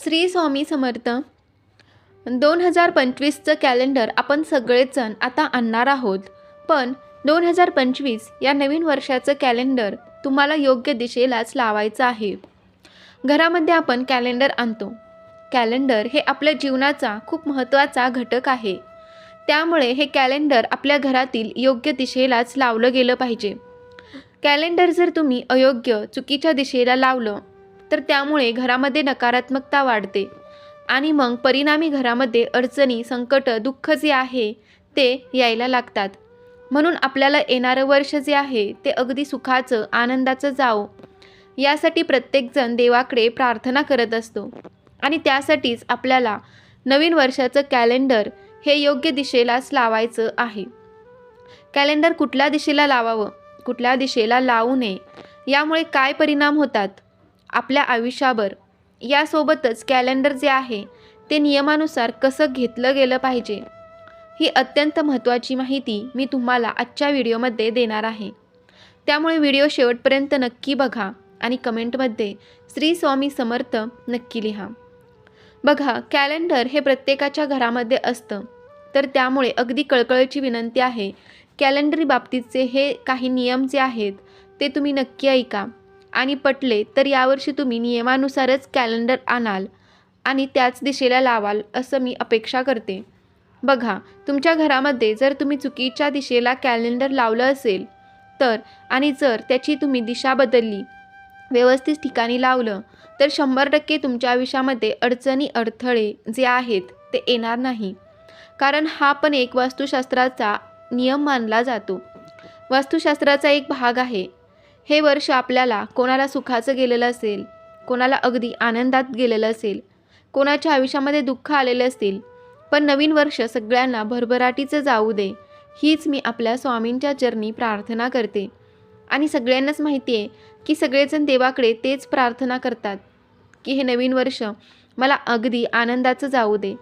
श्री स्वामी समर्थ. दोन हजार पंचवीसचं कॅलेंडर आपण सगळेजण आता आणणार आहोत. पण दोन हजार पंचवीस या नवीन वर्षाचं कॅलेंडर तुम्हाला योग्य दिशेलाच लावायचं आहे. घरामध्ये आपण कॅलेंडर आणतो. कॅलेंडर हे आपल्या जीवनाचा खूप महत्त्वाचा घटक आहे. त्यामुळे हे कॅलेंडर आपल्या घरातील योग्य दिशेलाच लावलं गेलं पाहिजे. कॅलेंडर जर तुम्ही अयोग्य चुकीच्या दिशेला लावलं तर त्यामुळे घरामध्ये नकारात्मकता वाढते. आणि मग परिणामी घरामध्ये अडचणी संकट दुःख जे आहे ते यायला लागतात. म्हणून आपल्याला येणारं वर्ष जे आहे ते अगदी सुखाचं आनंदाचं जावं. यासाठी प्रत्येकजण देवाकडे प्रार्थना करत असतो. आणि त्यासाठीच आपल्याला नवीन वर्षाचं कॅलेंडर हे योग्य दिशेलाच लावायचं आहे. कॅलेंडर कुठल्या दिशेला लावावं? कुठल्या दिशेला लावू नये? यामुळे काय परिणाम होतात? आपल्या आयुष्यावर. यासोबतच कॅलेंडर जे आहे ते नियमानुसार कसं घेतलं गेलं पाहिजे ही अत्यंत महत्त्वाची माहिती मी तुम्हाला आजच्या व्हिडिओमध्ये देणार आहे. त्यामुळे व्हिडिओ शेवटपर्यंत नक्की बघा आणि कमेंटमध्ये श्री स्वामी समर्थ नक्की लिहा. बघा कॅलेंडर हे प्रत्येकाच्या घरामध्ये असतं. तर त्यामुळे अगदी कळकळीची विनंती आहे कॅलेंडरी बाबतीतचे हे काही नियम जे आहेत ते तुम्ही नक्की ऐका. आणि पटले तर यावर्षी तुम्ही नियमानुसारच कॅलेंडर आणाल आणि त्याच दिशेला लावाल असं मी अपेक्षा करते. बघा तुमच्या घरामध्ये जर तुम्ही चुकीच्या दिशेला कॅलेंडर लावलं असेल तर आणि जर त्याची तुम्ही दिशा बदलली व्यवस्थित ठिकाणी लावलं तर शंभर टक्के तुमच्या आयुष्यामध्ये अडचणी अडथळे जे आहेत ते येणार नाही. कारण हा पण एक वास्तुशास्त्राचा नियम मानला जातो. वास्तुशास्त्राचा एक भाग आहे. हे वर्ष आपल्याला कोणाला सुखाचं गेलेलं असेल कोणाला अगदी आनंदात गेलेलं असेल कोणाच्या आयुष्यामध्ये दुःख आलेलं असतील पण नवीन वर्ष सगळ्यांना भरभराटीचं जाऊ दे हीच मी आपल्या स्वामींच्या चरणी प्रार्थना करते. आणि सगळ्यांनाच माहिती आहे की सगळेजण देवाकडे तेच प्रार्थना करतात की हे नवीन वर्ष मला अगदी आनंदाचं जाऊ दे.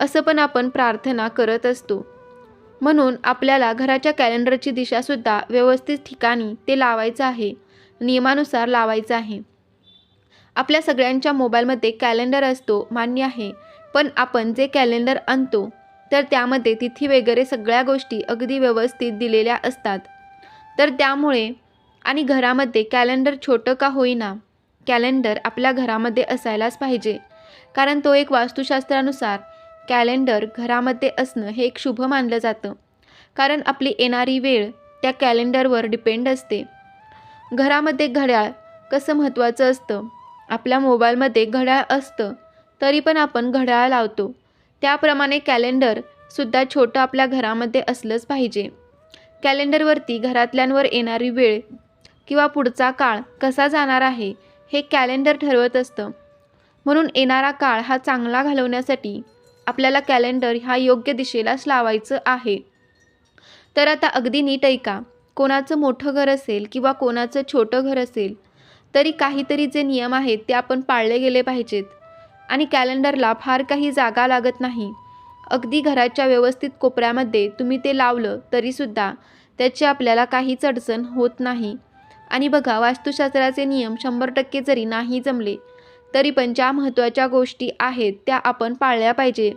असं पण आपण प्रार्थना करत असतो. म्हणून आपल्याला घराच्या कॅलेंडरची दिशासुद्धा व्यवस्थित ठिकाणी ते लावायचं आहे. नियमानुसार लावायचं आहे. आपल्या सगळ्यांच्या मोबाईलमध्ये कॅलेंडर असतो मान्य आहे. पण आपण जे कॅलेंडर आणतो तर त्यामध्ये तिथी वगैरे सगळ्या गोष्टी अगदी व्यवस्थित दिलेल्या असतात. तर त्यामुळे आणि घरामध्ये कॅलेंडर छोटं का होईना कॅलेंडर आपल्या घरामध्ये असायलाच पाहिजे. कारण तो एक वास्तुशास्त्रानुसार कॅलेंडर घरामध्ये असणं हे एक शुभ मानलं जातं. कारण आपली येणारी वेळ त्या कॅलेंडरवर डिपेंड असते. घरामध्ये घड्याळ कसं महत्त्वाचं असतं? आपल्या मोबाईलमध्ये घड्याळ असतं तरी पण आपण घड्याळ लावतो. त्याप्रमाणे कॅलेंडरसुद्धा छोटं आपल्या घरामध्ये असलंच पाहिजे. कॅलेंडरवरती घरातल्यांवर येणारी वेळ किंवा पुढचा काळ कसा जाणार आहे हे कॅलेंडर ठरवत असतं. म्हणून येणारा काळ हा चांगला घालवण्यासाठी आपल्याला कॅलेंडर ह्या योग्य दिशेलाच लावायचं आहे. तर आता अगदी नीट ऐका. कोणाचं मोठं घर असेल किंवा कोणाचं छोटं घर असेल तरी काहीतरी जे नियम आहेत ते आपण पाळले गेले पाहिजेत. आणि कॅलेंडरला फार काही जागा लागत नाही. अगदी घराच्या व्यवस्थित कोपऱ्यामध्ये तुम्ही ते लावलं तरीसुद्धा त्याची आपल्याला काहीच अडचण होत नाही. आणि बघा वास्तुशास्त्राचे नियम शंभर टक्के जरी नाही जमले तरी पण ज्या महत्त्वाच्या गोष्टी आहेत त्या आपण पाळल्या पाहिजे.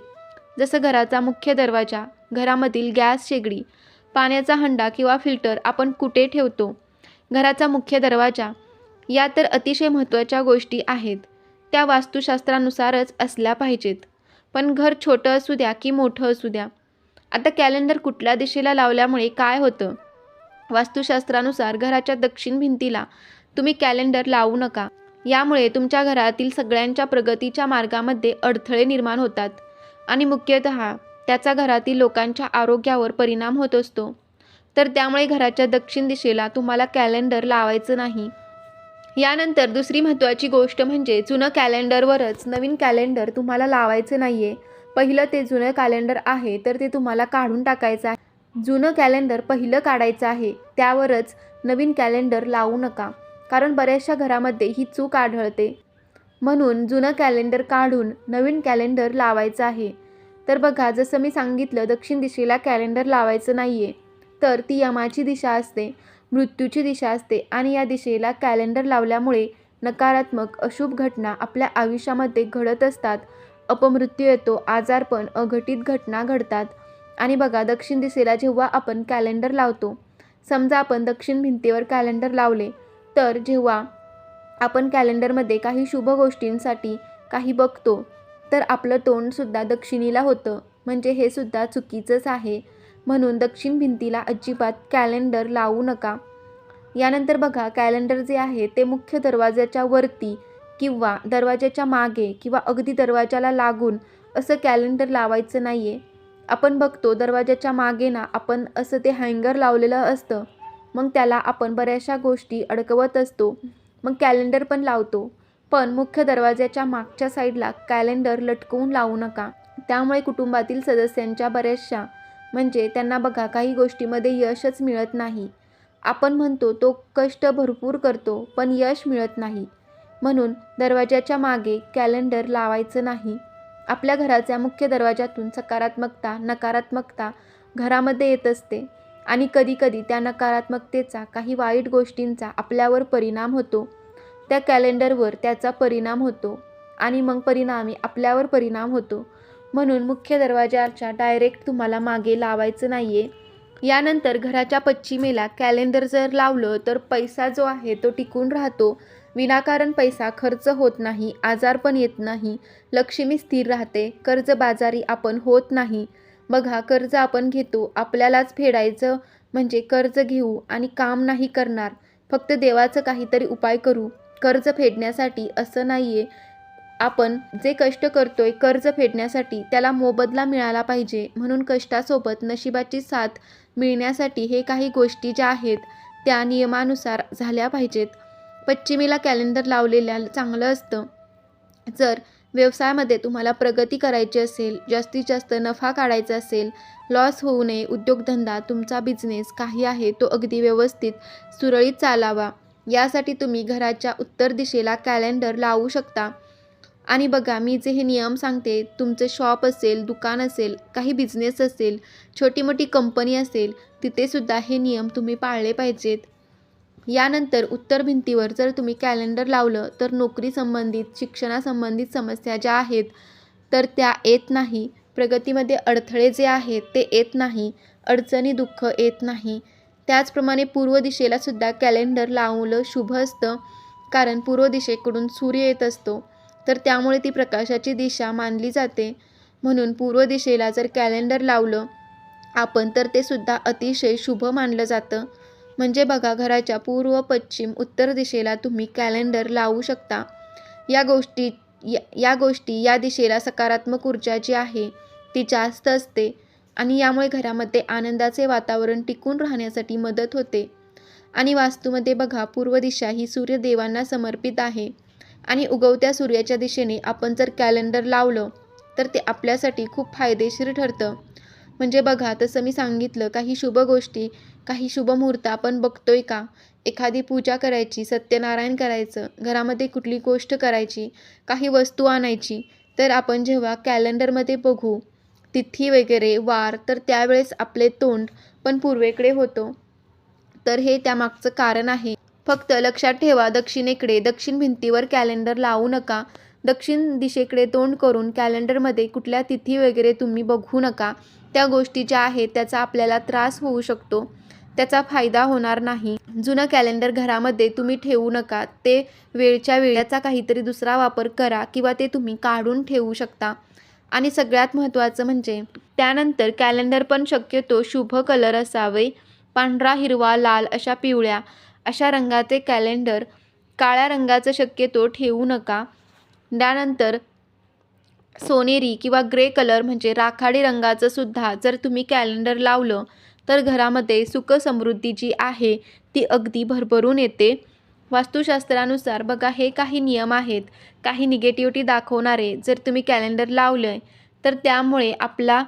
जसं घराचा मुख्य दरवाजा घरामधील गॅस शेगडी पाण्याचा हंडा किंवा फिल्टर आपण कुठे ठेवतो? घराचा मुख्य दरवाजा या तर अतिशय महत्त्वाच्या गोष्टी आहेत. त्या वास्तुशास्त्रानुसारच असल्या पाहिजेत. पण घर छोटं असू द्या की मोठं असू द्या. आता कॅलेंडर कुठल्या दिशेला लावल्यामुळे काय होतं? वास्तुशास्त्रानुसार घराच्या दक्षिण भिंतीला तुम्ही कॅलेंडर लावू नका. यामुळे तुमच्या घरातील सगळ्यांच्या प्रगतीच्या मार्गामध्ये अडथळे निर्माण होतात. आणि मुख्यतः त्याचा घरातील लोकांच्या आरोग्यावर परिणाम होत असतो. तर त्यामुळे घराच्या दक्षिण दिशेला तुम्हाला कॅलेंडर लावायचं नाही. यानंतर दुसरी महत्त्वाची गोष्ट म्हणजे जुनं कॅलेंडरवरच नवीन कॅलेंडर तुम्हाला लावायचं नाही आहे पहिलं ते जुनं कॅलेंडर आहे तर ते तुम्हाला काढून टाकायचं आहे. जुनं कॅलेंडर पहिलं काढायचं आहे त्यावरच नवीन कॅलेंडर लावू नका. कारण बऱ्याचशा घरामध्ये ही चूक आढळते. म्हणून जुनं कॅलेंडर काढून नवीन कॅलेंडर लावायचं आहे. तर बघा जसं मी सांगितलं दक्षिण दिशेला कॅलेंडर लावायचं नाही आहे तर ती यमाची दिशा असते मृत्यूची दिशा असते आणि या दिशेला कॅलेंडर लावल्यामुळे नकारात्मक अशुभ घटना आपल्या आयुष्यामध्ये घडत असतात. अपमृत्यू येतो आजारपण अघटित घटना घडतात. आणि बघा दक्षिण दिशेला जेव्हा आपण कॅलेंडर लावतो समजा आपण दक्षिण भिंतीवर कॅलेंडर लावले तर जेव्हा आपण कॅलेंडरमध्ये काही शुभ गोष्टींसाठी काही बघतो तर आपलं तोंडसुद्धा दक्षिणीला होतं. म्हणजे हे सुद्धा चुकीचंच आहे. म्हणून दक्षिण भिंतीला अजिबात कॅलेंडर लावू नका. यानंतर बघा कॅलेंडर जे आहे ते मुख्य दरवाजाच्या वरती किंवा दरवाजाच्या मागे किंवा अगदी दरवाजाला लागून असं कॅलेंडर लावायचं नाही आहे आपण बघतो दरवाजाच्या मागे ना आपण असं ते हँगर लावलेलं असतं. मग त्याला आपण बऱ्याचशा गोष्टी अडकवत असतो. मग कॅलेंडर पण लावतो. पण मुख्य दरवाजाच्या मागच्या साईडला कॅलेंडर लटकवून लावू नका. त्यामुळे कुटुंबातील सदस्यांच्या बऱ्याचशा म्हणजे त्यांना बघा काही गोष्टीमध्ये यशच मिळत नाही. आपण म्हणतो तो कष्ट भरपूर करतो पण यश मिळत नाही. म्हणून दरवाजाच्या मागे कॅलेंडर लावायचं नाही. आपल्या घराच्या मुख्य दरवाजातून सकारात्मकता नकारात्मकता घरामध्ये येत असते. आणि कधीकधी त्या नकारात्मकतेचा काही वाईट गोष्टींचा आपल्यावर परिणाम होतो. त्या कॅलेंडरवर त्याचा परिणाम होतो आणि मग परिणामी आपल्यावर परिणाम होतो. म्हणून मुख्य दरवाजाच्या डायरेक्ट तुम्हाला मागे लावायचं नाही आहे यानंतर घराच्या पश्चिमेला कॅलेंडर जर लावलं तर पैसा जो आहे तो टिकून राहतो. विनाकारण पैसा खर्च होत नाही आजार पण येत नाही लक्ष्मी स्थिर राहते कर्जबाजारी आपण होत नाही. बघा कर्ज आपण घेतो. आपल्यालाच फेडायचं म्हणजे कर्ज घेऊ आणि काम नाही करणार. फक्त देवाचं काहीतरी उपाय करू. कर्ज फेडण्यासाठी असं नाही आहे आपण जे कष्ट करतोय कर्ज फेडण्यासाठी त्याला मोबदला मिळाला पाहिजे. म्हणून कष्टासोबत नशिबाची साथ मिळण्यासाठी हे काही गोष्टी ज्या आहेत त्या नियमानुसार झाल्या पाहिजेत. पश्चिमेला कॅलेंडर लावलेल्या चांगलं असतं. जर व्यवसायामध्ये तुम्हाला प्रगती करायची असेल जास्तीत जास्त नफा काढायचा असेल लॉस होऊ नये उद्योगधंदा तुमचा बिझनेस काही आहे तो अगदी व्यवस्थित सुरळीत चालावा. यासाठी तुम्ही घराच्या उत्तर दिशेला कॅलेंडर लावू शकता. आणि बघा मी जे हे नियम सांगते तुमचं शॉप असेल दुकान असेल काही बिझनेस असेल छोटी मोठी कंपनी असेल तिथेसुद्धा हे नियम तुम्ही पाळले पाहिजेत. यानंतर उत्तर भिंतीवर जर तुम्ही कॅलेंडर लावलं तर नोकरी संबंधित शिक्षणासंबंधित समस्या ज्या आहेत तर त्या येत नाही. प्रगतीमध्ये अडथळे जे आहेत ते येत नाही. अडचणी दुःख येत नाही. त्याचप्रमाणे पूर्व दिशेला सुद्धा कॅलेंडर लावलं शुभ असतं कारण पूर्व दिशेकडून सूर्य येत असतो. तर त्यामुळे ती प्रकाशाची दिशा मानली जाते. म्हणून पूर्व दिशेला जर कॅलेंडर लावलं आपण तर ते सुद्धा अतिशय शुभ मानलं जातं. म्हणजे बघा घराच्या पूर्व पश्चिम उत्तर दिशेला तुम्ही कॅलेंडर लावू शकता. या गोष्टी या या गोष्टी या दिशेला सकारात्मक ऊर्जा जी आहे ती जास्त असते आणि यामुळे घरामध्ये आनंदाचे वातावरण टिकून राहण्यासाठी मदत होते. आणि वास्तूमध्ये बघा पूर्व दिशा ही सूर्यदेवांना समर्पित आहे आणि उगवत्या सूर्याच्या दिशेने आपण जर कॅलेंडर लावलं तर ते आपल्यासाठी खूप फायदेशीर ठरतं. म्हणजे बघा तसं मी सांगितलं काही शुभ गोष्टी काही शुभ मुहूर्त आपण बघतोय का? एखादी पूजा करायची सत्यनारायण करायचं घरामध्ये कुठली गोष्ट करायची काही वस्तू आणायची तर आपण जेव्हा कॅलेंडरमध्ये बघू तिथी वगैरे वार तर त्यावेळेस आपले तोंड पण पूर्वेकडे होतो. तर हे त्यामागचं कारण आहे. फक्त लक्षात ठेवा दक्षिणेकडे दक्षिण भिंतीवर कॅलेंडर लावू नका. दक्षिण दिशेकडे तोंड करून कॅलेंडरमध्ये कुठल्या तिथी वगैरे तुम्ही बघू नका. त्या गोष्टी ज्या आहेत त्याचा आपल्याला त्रास होऊ शकतो. त्याचा फायदा होणार नाही. जुनं कॅलेंडर घरामध्ये तुम्ही ठेवू नका. ते वेळच्या वेळाचा काहीतरी दुसरा वापर करा किंवा ते तुम्ही काढून ठेवू शकता. आणि सगळ्यात महत्त्वाचं म्हणजे त्यानंतर कॅलेंडर पण शक्यतो शुभ कलर असावे. पांढरा हिरवा लाल अशा पिवळ्या अशा रंगाचे कॅलेंडर काळ्या रंगाचं शक्यतो ठेवू नका. त्यानंतर सोनेरी किंवा ग्रे कलर म्हणजे राखाडी रंगाचं सुद्धा जर तुम्ही कॅलेंडर लावलं तर घरामध्ये सुख समृद्धी जी आहे ती अगदी भरभरून येते. वास्तुशास्त्रानुसार बघा हे काही नियम आहेत काही निगेटिव्हिटी दाखवणारे जर तुम्ही कॅलेंडर लावलं तर त्यामुळे आपला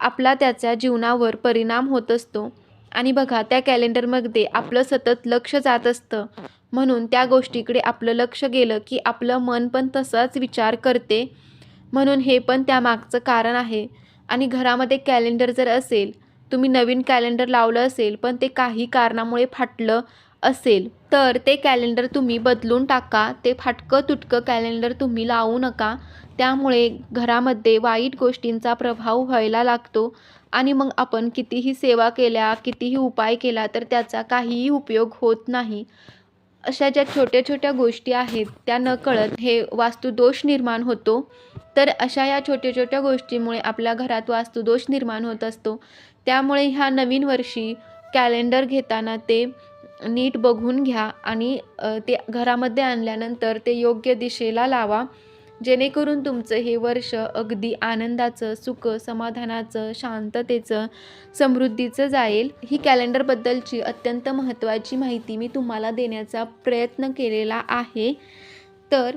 आपला त्याच्या जीवनावर परिणाम होत असतो. आणि बघा त्या कॅलेंडरमध्ये आपलं सतत लक्ष जात असतं. म्हणून त्या गोष्टीकडे आपलं लक्ष गेलं की आपलं मन पण तसाच विचार करते. म्हणून हे पण त्यामागचं कारण आहे. आणि घरामध्ये कॅलेंडर जर असेल तुम्ही नवीन कॅलेंडर लावलं असेल पण ते काही कारणामुळे फाटलं असेल तर ते कॅलेंडर तुम्ही बदलून टाका. ते फाटकं तुटकं कॅलेंडर तुम्ही लावू नका. त्यामुळे घरामध्ये वाईट गोष्टींचा प्रभाव व्हायला लागतो. आणि मग आपण कितीही सेवा केल्या कितीही उपाय केला तर त्याचा काहीही उपयोग होत नाही. अशा ज्या छोट्या छोट्या गोष्टी आहेत त्या नकळत हे वास्तुदोष निर्माण होतो. तर अशा या छोट्या छोट्या गोष्टीमुळे आपल्या घरात वास्तुदोष निर्माण होत असतो. त्यामुळे ह्या नवीन वर्षी कॅलेंडर घेताना ते नीट बघून घ्या आणि ते घरामध्ये आणल्यानंतर ते योग्य दिशेला लावा. जेणेकरून तुमचं हे वर्ष अगदी आनंदाचं सुख समाधानाचं शांततेचं समृद्धीचं जाईल. ही कॅलेंडरबद्दलची अत्यंत महत्त्वाची माहिती मी तुम्हाला देण्याचा प्रयत्न केलेला आहे. तर